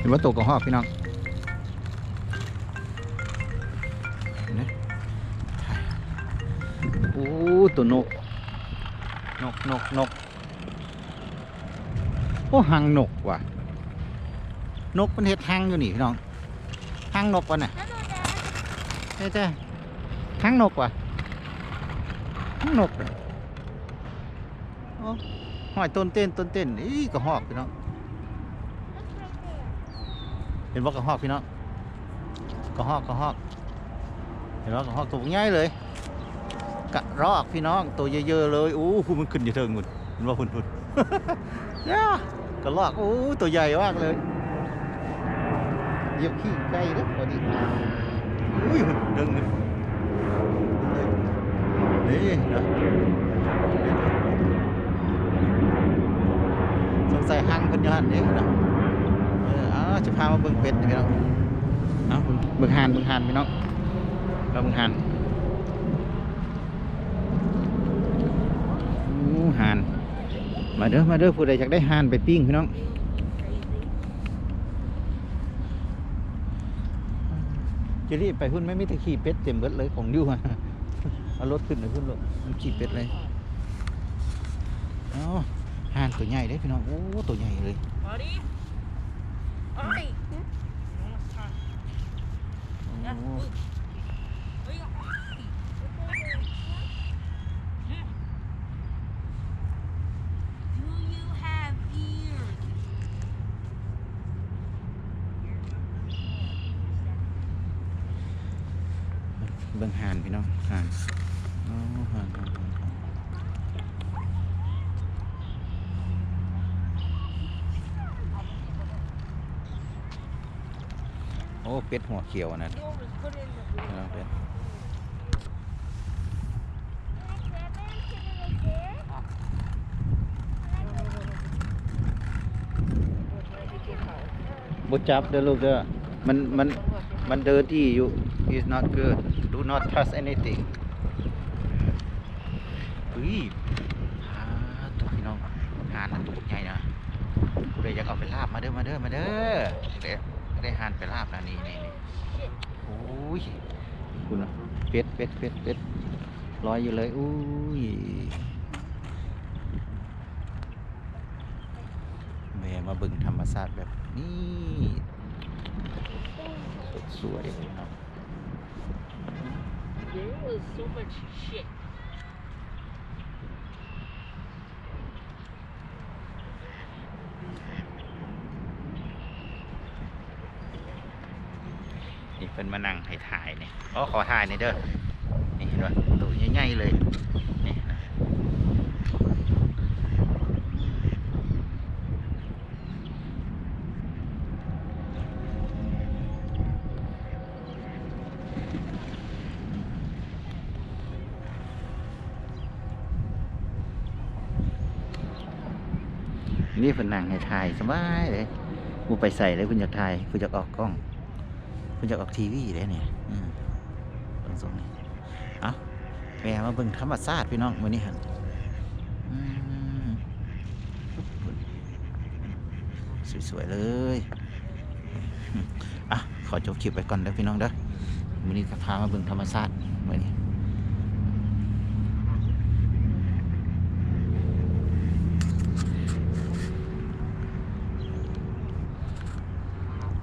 เห็นว่าตัวกระหอกพี่น้องนไหมโอ้ตัวนก นกนกนกโอ้หางนกว่ะ นกมันเห็ดหางอยู่นี่พี่น้องหางนกวะน่ะเฮ้ยเจ้าหางนกว่ะหางนกโอ้หอยต้นเต้นต้นเต้นอีกระหอกพี่น้อง เห็นว่ากระหอกพี่น้องกระหอกกระหอก เห็นว่ากระหอกตัวใหญ่เลยกระรอกพี่น้องตัวเยอะๆเลยโอู้หูมันขึ้นอยู่เทิงหุ่นเห็นว่าหุ่นหุ่นย่ากระรอกโอ้ตัวใหญ่มากเลยเยียบขี้ไก่เด้อพอดีอุ้ยหุ่นเดินหุ่นนี่นะสงสัยหังเพิ่นอยู่หั่นเด้นะ จะพามาเบิ่งเป็ดนี่พี่น้องเอาเบิ่งเบิ่งห่านเบิ่งห่านพี่น้องเราเบิ่งห่านอู้ห่านมาเด้อมาเด้อผู้ใดอยากได้ห่านไปปิ้งพี่น้องจะรีบไปหุ่นไม่มีแตะขี่เป็ดเต็มเบิดเลยของอยู่อะเอารถขึ้นเลยขึ้นรถมันขี่เป็ดเลยเอ้าห่านตัวใหญ่เด้อพี่น้องโอ้ตัวใหญ่เลย เบิ่งห่านพี่น้องห่านโอ้ห่านห่านห่านห่าน โอ้เป็ดหัวเขียวนะน้องเป็ดบุจับเด้อลูกเด้อมันมันมันเดินที่อยู่ is not good do not touch anything อุ้ยหาตัวพี่น้องหานตัวใหญ่นะผู้ใดอยากเอาไปลาบ มาเด้อมาเด้อมาเด้อเด้ได้หานไปลาบนะนี่นี่นี่โอ้ยคุณน่ะเป็ดเป็ดเป็ดเป็ดลอยอยู่เลยอุ้ยแม่มาเบึงธรรมศาสตร์แบบนี้สวยๆเลยเนาะ There was so much shit. นี่เพิ่นมานั่งให้ถ่ายเนี่ยอ๋อขอถ่ายหน่อยเด้อนี่เห็นป่ะตัวใหญ่ๆเลยนี่นะนี่เพิ่นนั่งให้ถ่ายสบายเลยกูไปใส่เลยคุณอยากถ่ายคุณอยากออกกล้อง คุณอยากออกทีวีเลยเนี่ยอืมเบิ่งทรงนี้เอาแม่มาเบิ่งธรรมชาติพี่น้องวันนี้หันอืมสวยๆเลยอะขอจบคลิปไปก่อนเด้อพี่น้องเด้อวันนี้จะพามาเบิ่งธรรมชาติวันนี้